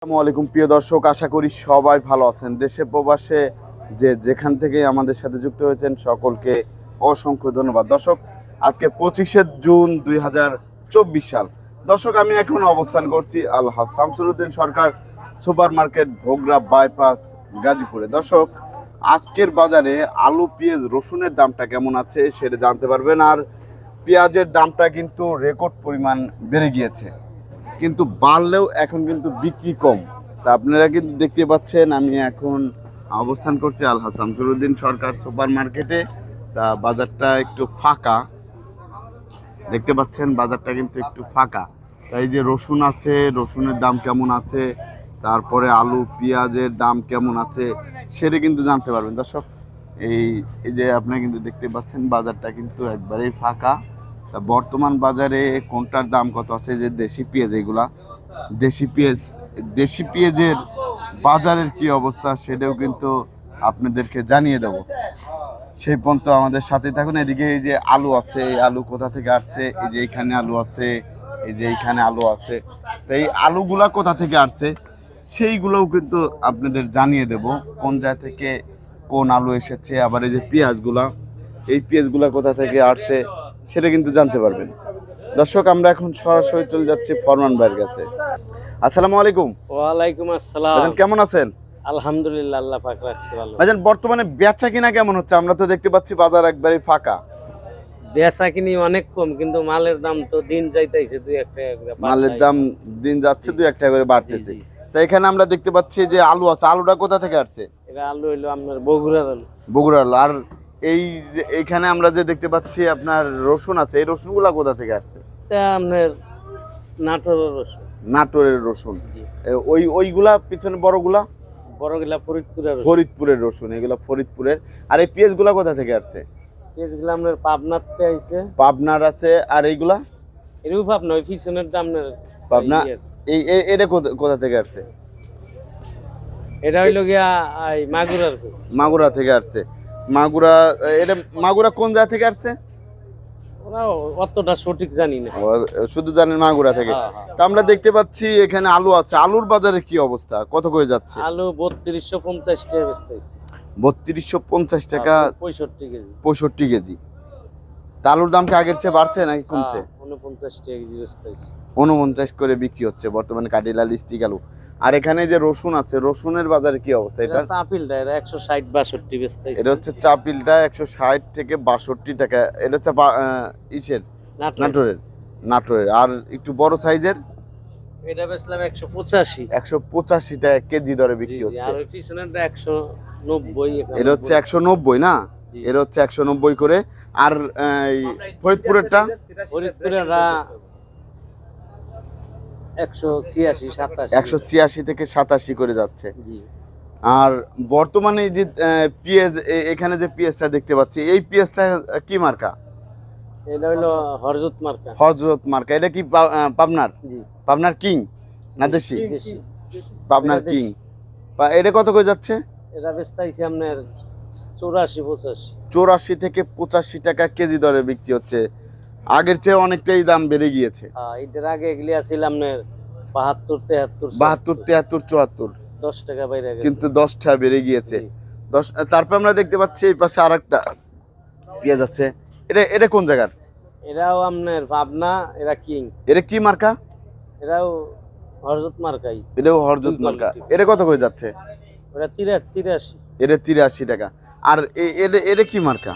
আসসালামু আলাইকুম, প্রিয় দর্শক, আশা করি সবাই ভালো আছেন। দেশে প্রবাসে যে যেখান থেকে আমাদের সাথে যুক্ত হয়েছেন, সকলকে অসংখ্য ধন্যবাদ। দর্শক, আজকে পঁচিশে জুন দুই হাজার চব্বিশ সাল। দর্শক, আমি এখন অবস্থান করছি আল্লাহ Shamsuruddin Sarkar super market Bhogra bypass গাজীপুরে। দর্শক, আজকের বাজারে আলু, পেঁয়াজ, রসুনের দামটা কেমন আছে সেটা জানতে পারবেন, আর পেঁয়াজের দামটা কিন্তু রেকর্ড পরিমাণ বেড়ে গিয়েছে। কিন্তু বাড়লেও এখন কিন্তু বিক্রি কম। তা আপনারা কিন্তু দেখতে পাচ্ছেন, আমি এখন অবস্থান করছি আলহাজ শামসুরউদ্দিন সরকার সুপার মার্কেটে তা বাজারটা একটু ফাঁকা। দেখতে পাচ্ছেন, বাজারটা কিন্তু একটু ফাঁকা। তাই যে রসুন আছে, রসুনের দাম কেমন আছে? তারপরে আলু, পেঁয়াজের দাম কেমন আছে? সেটা কিন্তু জানতে পারবেন। দর্শক, এই এই যে আপনারা কিন্তু দেখতে পাচ্ছেন, বাজারটা কিন্তু একবারেই ফাঁকা। তা বর্তমান বাজারে কোনটার দাম কত আছে? যে দেশি পেঁয়াজ এগুলা। দেশি পেঁয়াজ, দেশি পেঁয়াজের বাজারের কি অবস্থা সেটাও কিন্তু আপনাদেরকে জানিয়ে দেব। সেই পর্যন্ত আমাদের সাথে থাকুন। এদিকে এই যে আলু আছে, এই আলু কোথা থেকে আসছে? এই যে এইখানে আলু আছে, এই যে এইখানে আলু আছে। তো এই আলুগুলা কোথা থেকে আসছে? সেইগুলোও কিন্তু আপনাদের জানিয়ে দেব। কোন জায়গা থেকে কোন আলু এসেছে? আবার এই যে পেঁয়াজগুলা, এই পেঁয়াজগুলা কোথা থেকে আসছে? সেটা কিন্তু জানতে পারবেন। দর্শক আমরা এখন সরাসরি চলে যাচ্ছি ফরমান ভাইয়ের কাছে। আসসালামু আলাইকুম। ওয়ালাইকুম আসসালাম। ভাইজান কেমন আছেন? আলহামদুলিল্লাহ আল্লাহ পাক রাখছে ভালো। ভাইজান বর্তমানে বেচা কিনা কেমন হচ্ছে? আমরা তো দেখতে পাচ্ছি বাজার একবারে ফাঁকা। বেচা কিনি অনেক কম কিন্তু মালের দাম তো দিন যাইতেছে দুই এক টাকা করে মালের দাম দিন যাচ্ছে দুই এক টাকা করে বাড়তেছে। তা এখানে আমরা দেখতে পাচ্ছি যে আলু আছে। আলুটা কোথা থেকে আসছে? এটা আলু হইল আপনার বগুড়ার আলু। বগুড়ার আলু। আর এই এখানে আমরা যে দেখতে পাচ্ছি আপনার রসুন আছে এই রসুনগুলা কোথা থেকে আসছে? আপনার নাটোরের রসুন। নাটোরের রসুন। ওই ওইগুলা পিছনে বড়গুলা? বড়গুলা ফরিদপুরের ফরিদপুরের রসুন এগুলা ফরিদপুরের। আর এই পেঁয়াজগুলা কোথা থেকে আসছে? পেঁয়াজগুলো আপনার পাবনাতে আইছে। পাবনার আছে আর এইগুলা? এরকম পাবনা ওই পিছনের দাম পাবনা? ইয়ের। এই এটা কোথা- থেকে আসছে? এটা হইল গিয়া মাগুরার। মাগুরা থেকে আসছে। মাগুরা এটা মাগুরা কোন জায়গা থেকে আসছে? অতটা সঠিক জানি না। শুধু জানেন মাগুরা থেকে। হ্যাঁ, হ্যাঁ। তা আমরা দেখতে পাচ্ছি এখানে আলু আছে। আলুর বাজারে কি অবস্থা? কত করে যাচ্ছে? আলু বত্রিশশো পঞ্চাশ টাকা বেচতে বত্রিশশো পঞ্চাশ টাকা পঁয়ষট্টি কেজি। পঁয়ষট্টি কেজি। আলুর দাম কি আগের চেয়ে বাড়ছে নাকি কমছে? হ্যাঁ, উনপঞ্চাশ টাকা কেজি বেচতে হইছে। উনপঞ্চাশ করে বিক্রি হচ্ছে। বর্তমানে কাটিলাল স্টিক আলু। আর এখানে যে রসুন আছে রসুনের বাজারে কি অবস্থা এটা চাপিলটা এটা একশো ষাট বাষট্টি বেচতে এটা হচ্ছে চাপিলটা একশো ষাট থেকে বাষট্টি টাকা এটা হচ্ছে ইসের নাটোরের নাটোরের আর একটু বড় সাইজের এটা বেচলাম একশো পঁচাশি একশো পঁচাশি টাকা কেজি দরে বিক্রি হচ্ছে আর ওই পিছনেরটা একশো নব্বই এটা হচ্ছে একশো নব্বই না জি। এটা হচ্ছে একশো নব্বই করে আর ফরিদপুরেরটা ফরিদপুরেরটা একশো ছিয়াশি সাতাশি। একশো ছিয়াশি থেকে সাতাশি করে যাচ্ছে। আর বর্তমানে যে এ- এখানে যে পেঁয়াজটা দেখতে পাচ্ছি এই পেঁয়াজটা কি মার্কা? এটা হইল হরজত মার্কা। হজরত মার্কা। এটা কি পাবনার? জি। পাবনার কিং না দেশি। পাবনার কিং। পা- এটা কত করে যাচ্ছে? এটা বেচতেছি আপনার চৌরাশি পঁচাশি। চৌরাশি থেকে পঁচাশি টাকা কেজি দরে বিক্রি হচ্ছে। আগের চেয়ে অনেকটাই দাম বেড়ে গিয়েছে। হ্যাঁ এটার আগে এগুলি আছিল আপনার বাহাত্তর তেহাত্তর বাহাত্তর তিয়াত্তর চুয়াত্তর। দশ টাকা বাইরে কিন্তু দশটা বেড়ে গিয়েছে। দশ তারপর আমরা দেখতে পাচ্ছি এই পাশে আর একটা পেঁয়াজ আছে। এটা এটা কোন জায়গার? এরাও আপনার পাবনা এরা কিং। এটা কি মার্কা? এরাও হরজত মার্কাই। এটাও হরজত মার্কা। এটা কত করে যাচ্ছে? তিরা তিরাশি। এটা তিরাশি টাকা। আর এটা এটা কি মার্কা?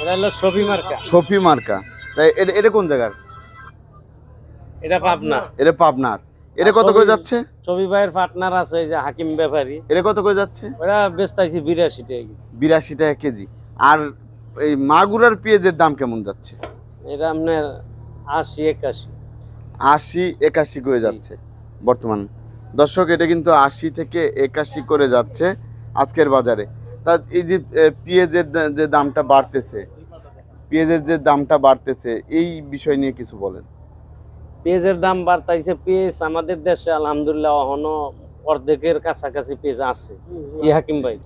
এরা হলো ছবি মার্কা। সফি মার্কা। তাই এটা এটা কোন জায়গার? এটা পাবনা। এটা পাবনার। এটা কত করে যাচ্ছে? ছবি ভাইয়ের পার্টনার আছে এই যে হাকিম ব্যাপারী। এটা কত করে যাচ্ছে? ওরা বেচতাইছি বিরাশি টাকা। বিরাশি টাকা কেজি। আর এই মাগুরার পেঁয়াজের দাম কেমন যাচ্ছে? এটা আপনার আশি একাশি। আশি একাশি করে যাচ্ছে বর্তমান। দর্শক এটা কিন্তু আশি থেকে একাশি করে যাচ্ছে আজকের বাজারে। তা এই যে পেঁয়াজের যে দামটা বাড়তেছে পেঁয়াজের যে দামটা বাড়তেছে এই বিষয় নিয়ে কিছু বলেন। পেঁয়াজের দাম বাড়তাইছে পেঁয়াজ আমাদের দেশে আলহামদুলিল্লাহ এখনও অর্ধেকের কাছাকাছি পেঁয়াজ আছে। ই হাকিম ভাই।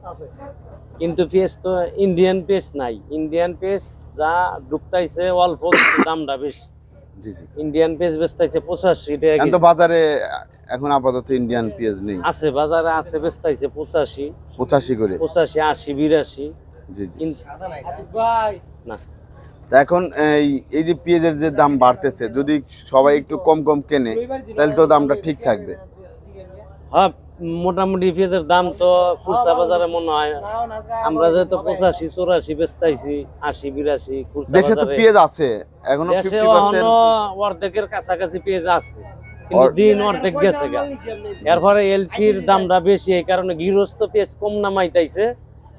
কিন্তু পেঁয়াজ তো ইন্ডিয়ান পেঁয়াজ নাই। ইন্ডিয়ান পেঁয়াজ যা ঢুকতাইছে অল্প দামটা বেশি। জি জি। ইন্ডিয়ান পেঁয়াজ বেচতাইছে পঁচাশি টাকা এখন তো কেজি। বাজারে এখন আপাতত ইন্ডিয়ান পেঁয়াজ নেই। আছে বাজারে আছে বেচতাইছে পঁচাশি। পঁচাশি করে। পঁচাশি আশি বিরাশি। জি জি। না। তা এখন এই এই যে পেঁয়াজের যে দাম বাড়তেছে যদি সবাই একটু কম কম কেনে তাহলে তো দামটা ঠিক থাকবে। হ্যাঁ মোটামুটি পেঁয়াজের দাম তো খুচরা বাজারে মনে হয়। আমরা যেহেতু পঁচাশি চৌরাশি বেচতাইছি আশি বিরাশি দেশে তো পেঁয়াজ আছে এখনও দেশে ফিফটি এখনও অর্ধেকের কাছাকাছি পেঁয়াজ আছে কিন্তু দিন অর্ধেক গেছে এরপরে এলসির দামটা বেশি এই কারণে গৃহস্থ পেঁয়াজ কম নামাইতাইছে।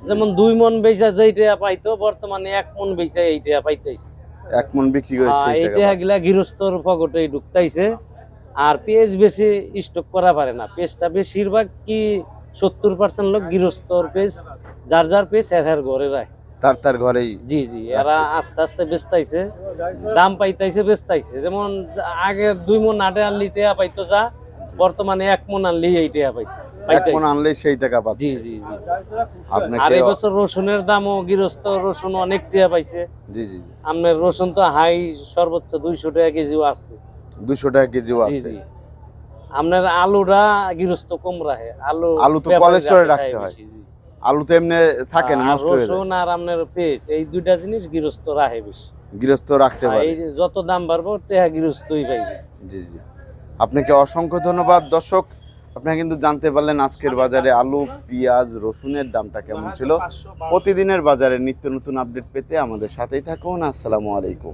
যেমন দুই মন বেচা যেইটা পাইতো বর্তমানে এক মন বেচা এইটা পাইতাইছে এক মন বিক্রি করে সেই এইটা গিলা গৃহস্থর পকেটে ঢুকতাইছে। আর পেঁয়াজ বেশি স্টক করা পারে না। পেঁয়াজটা বেশিরভাগ কি সত্তর পার্সেন্ট লোক গৃহস্থর পেঁয়াজ যার যার পেঁয়াজ এর ঘরে রাখে তার তার ঘরেই জি জি এরা আস্তে আস্তে বেচতাইছে। দাম পাইতাইছে বেচতাইছে। যেমন আগে দুই মন আটে আনলি টেয়া পাইতো যা বর্তমানে এক মন আনলি এই টেয়া পাই মন আনলে সেই টাকা পাচ্ছে। জি জি আর আপনাকে এবছর রসুনের দামও গৃহস্থ রসুন অনেক পাইছে। জি জি জি। আপনার রসুন তো হাই সর্বোচ্চ দুইশো টাকা কেজিও আছে। টাকা কেজিও আছে। জি। আপনার আলুটা গৃহস্থ কম রাখে। আলু আলু তো রাখতে হয়। আলু তো এমনি থাকে না নষ্ট হয়ে যায়। রসুন আর আপনার পেঁয়াজ এই দুইটা জিনিস গৃহস্থ রাখে বেশি। গৃহস্থ রাখতে পারে। এই যত দাম বাড়বো টেহা গৃহস্থই পাইবে। জি জি। আপনাকে অসংখ্য ধন্যবাদ। দর্শক আপনারা কিন্তু জানতে পারলেন আজকের বাজারে আলু পেঁয়াজ রসুনের দামটা কেমন ছিল। প্রতিদিনের বাজারে নিত্য নতুন আপডেট পেতে আমাদের সাথেই থাকুন। আসসালামু আলাইকুম।